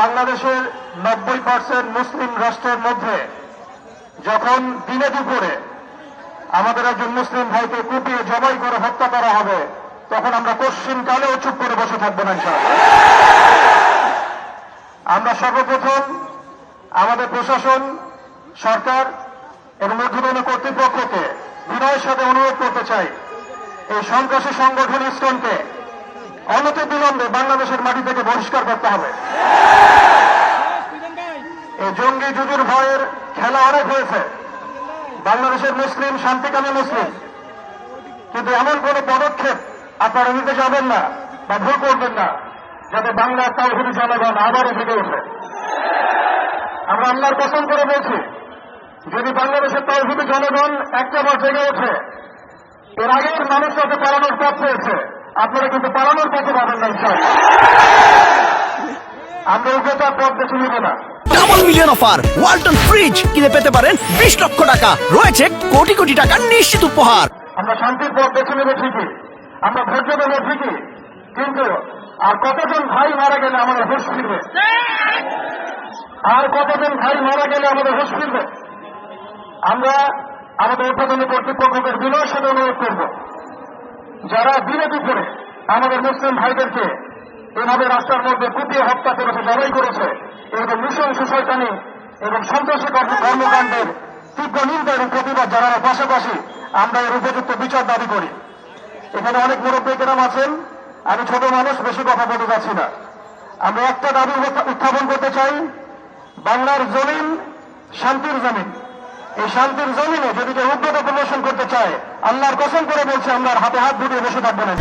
বাংলাদেশের নব্বই পার্সেন্ট মুসলিম রাষ্ট্রের মধ্যে যখন দিনে দুপুরে আমাদের একজন মুসলিম ভাইকে কুপিয়ে জবাই করে হত্যা করা হবে, তখন আমরা পশ্চিম কালেও চুপ করে বসে থাকব না। আমরা সর্বপ্রথম আমাদের প্রশাসন, সরকার এবং ঊর্ধ্বতন কর্তৃপক্ষকে বিনয়ের সাথে অনুরোধ করতে চাই এই সন্ত্রাসী সংগঠন ইস্কনকে অনতি বিলম্বে বাংলাদেশের মাটি থেকে বহিষ্কার করতে হবে। এই জঙ্গি জুজুর ভয়ের খেলা অনেক হয়েছে। বাংলাদেশের মুসলিম, শান্তিকামী মুসলিম। কিন্তু এমন কোন পদক্ষেপ আপনারা নিতে যাবেন না বা ভুল করবেন না, যাতে বাংলা বাংলার তাওহিদি জনগণ আবারও জেগে ওঠে আমরা আল্লাহর পছন্দ করে বলছি, যদি বাংলাদেশের তাওহিদি জনগণ একটা বার জেগে ওঠে, এর আগের মানুষ যত পালানোর পথ পেয়েছে আপনারা কিন্তু পালানোর পথে পাবেন না ইনশাআল্লাহ। আমরা উগ্রতার পথ বেছে নিব না। Double million offer Walton fridge কিনে পেতে পারেন বিশ লক্ষ টাকা। রয়েছে কোটি কোটি টাকার নিশ্চিত উপহার। আমরা শান্তির পথ বেছে নেব ঠিকই। আমরা ধৈর্য দেবো ঠিকই। কিন্তু আর কতজন ভাই মারা গেলে আমাদের হুশ ফিরবে? আর কতজন ভাই মারা গেলে আমাদের হুশ ফিরবে? আমরা আমাদের উদ্বোধন কর্তৃপক্ষকে বিনয়ের সাথে অনুরোধ করব। যারা দিনে করে আমাদের মুসলিম ভাইদেরকে এভাবে রাস্তার মধ্যে কুপিয়ে হত্যা করেছে জবাই করেছে এবং নৃশংস শয়তানি এবং সন্ত্রাসী কর্ম- কর্মকাণ্ডের তীব্র নিন্দা এবং প্রতিবাদ জানানোর পাশাপাশি আমরা এর উপযুক্ত বিচার দাবি করি। এখানে অনেক মুরব্বী গ্রাম আছেন, আমি ছোট মানুষ, বেশি কথা বলতে যাচ্ছি না। আমরা একটা দাবি উত্থাপন করতে চাই, বাংলার জমিন শান্তির জমিন। এই শান্তির জমিনে যদি কেউ উদ্যোগ প্রদর্শন করতে চায়, আল্লাহর কসম করে বলছে, আমরা হাতে হাত ধুয়ে বসে থাকব না।